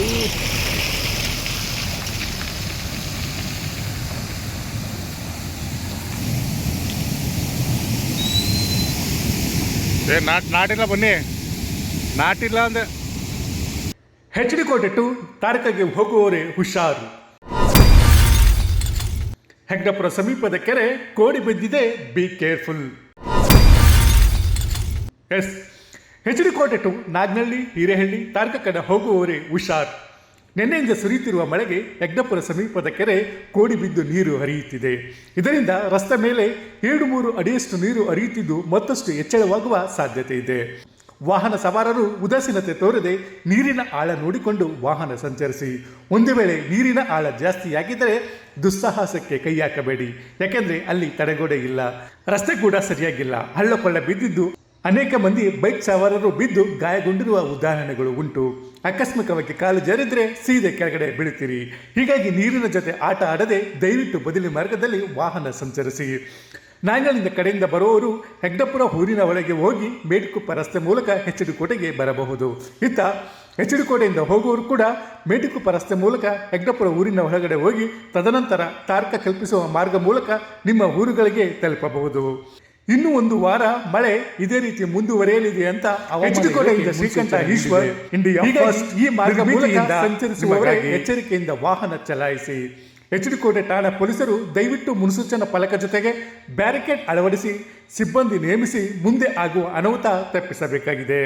ಏ, ನಾಟ್ ನಾಟಿಲ್ಲ ಬನ್ನಿ. ನಾಟಿಲ್ಲ ಅಂದೆ ಹೆಚ್ ಡಿ ಕೋಟೆ ಟು ಹೋಗುವವರೇ ಹುಷಾರು. ಹೆಗ್ಡಪುರ ಸಮೀಪದ ಕೆರೆ ಕೋಡಿ ಬಿದ್ದಿದೆ. Be careful S H D Kote to Nagnahalli Hirehalli Taraka ಕಡೆ ಹೋಗುವವರೇ ಹುಷಾರ್. ನಿನ್ನೆಯಿಂದ ಸುರಿಯುತ್ತಿರುವ ಮಳೆಗೆ ಯಜ್ಞಪುರ ಸಮೀಪದ ಕೆರೆ ಕೋಡಿ ಬಿದ್ದು ನೀರು ಹರಿಯುತ್ತಿದೆ. ಇದರಿಂದ ರಸ್ತೆ ಮೇಲೆ ಎರಡು ಮೂರು ಅಡಿಯಷ್ಟು ನೀರು ಹರಿಯುತ್ತಿದ್ದು ಮತ್ತಷ್ಟು ಹೆಚ್ಚಳವಾಗುವ ಸಾಧ್ಯತೆ ಇದೆ. ವಾಹನ ಸವಾರರು ಉದಾಸೀನತೆ ತೋರದೆ ನೀರಿನ ಆಳ ನೋಡಿಕೊಂಡು ವಾಹನ ಸಂಚರಿಸಿ. ಒಂದು ವೇಳೆ ನೀರಿನ ಆಳ ಜಾಸ್ತಿಯಾಗಿದ್ದರೆ ದುಸ್ಸಾಹಸಕ್ಕೆ ಕೈ ಹಾಕಬೇಡಿ ಯಾಕೆಂದರೆ ಅಲ್ಲಿ ತಡೆಗೋಡೆ ಇಲ್ಲ. ರಸ್ತೆ ಕೂಡ ಸರಿಯಾಗಿಲ್ಲ. ಹಳ್ಳ ಕೊಳ್ಳ ಬಿದ್ದಿದ್ದು ಅನೇಕ ಮಂದಿ ಬೈಕ್ ಸವಾರರು ಬಿದ್ದು ಗಾಯಗೊಂಡಿರುವ ಉದಾಹರಣೆಗಳು ಉಂಟು. ಆಕಸ್ಮಿಕವಾಗಿ ಕಾಲು ಜರಿದ್ರೆ ಸೀದೆ ಕೆಳಗಡೆ ಬೀಳುತ್ತೀರಿ. ಹೀಗಾಗಿ ನೀರಿನ ಜೊತೆ ಆಟ ಆಡದೆ ದಯವಿಟ್ಟು ಬದಲಿ ಮಾರ್ಗದಲ್ಲಿ ವಾಹನ ಸಂಚರಿಸಿ. ನಾಯಿಗಳಿಂದ ಕಡೆಯಿಂದ ಬರುವವರು ಹೆಗ್ಡಪುರ ಊರಿನ ಒಳಗೆ ಹೋಗಿ ಮೇಟುಕುಪ್ಪ ರಸ್ತೆ ಮೂಲಕ ಕೋಟೆಗೆ ಬರಬಹುದು. ಇತ್ತ ಕೋಟೆಯಿಂದ ಹೋಗುವವರು ಕೂಡ ಮೇಟುಕುಪ್ಪ ರಸ್ತೆ ಮೂಲಕ ಹೆಗ್ಡಪುರ ಊರಿನ ಒಳಗಡೆ ಹೋಗಿ ತದನಂತರ ತಾರ್ಕ ಕಲ್ಪಿಸುವ ಮಾರ್ಗ ಮೂಲಕ ನಿಮ್ಮ ಊರುಗಳಿಗೆ ತಲುಪಬಹುದು. ಇನ್ನು ಒಂದು ವಾರ ಮಳೆ ಇದೇ ರೀತಿ ಮುಂದುವರಿಯಲಿದೆ ಅಂತ ಕೋಟೆಯಿಂದ ಶ್ರೀಕಂಠ ಈಶ್ವರ್ ಇಂಡಿಯಾ ಫಸ್ಟ್ ಈ ಮಾರ್ಗ ಎಚ್ಚರಿಕೆಯಿಂದ ವಾಹನ ಚಲಾಯಿಸಿ. ಎಚ್ ಡಿ ಕೋಟೆ ಠಾಣಾ ಪೊಲೀಸರು ದಯವಿಟ್ಟು ಮುನ್ಸೂಚನಾ ಫಲಕ ಜೊತೆಗೆ ಬ್ಯಾರಿಕೇಡ್ ಅಳವಡಿಸಿ ಸಿಬ್ಬಂದಿ ನೇಮಿಸಿ ಮುಂದೆ ಆಗುವ ಅನಾಹುತ ತಪ್ಪಿಸಬೇಕಾಗಿದೆ.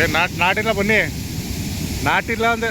ಏ ನಾಟ್ ನಾಟಿಲ್ಲ ಬನ್ನಿ ನಾಟಿಲ್ಲ ಅಂದೆ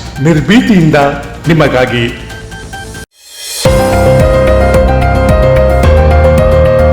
ನಿರ್ಭೀತಿಯಿಂದ ನಿಮಗಾಗಿ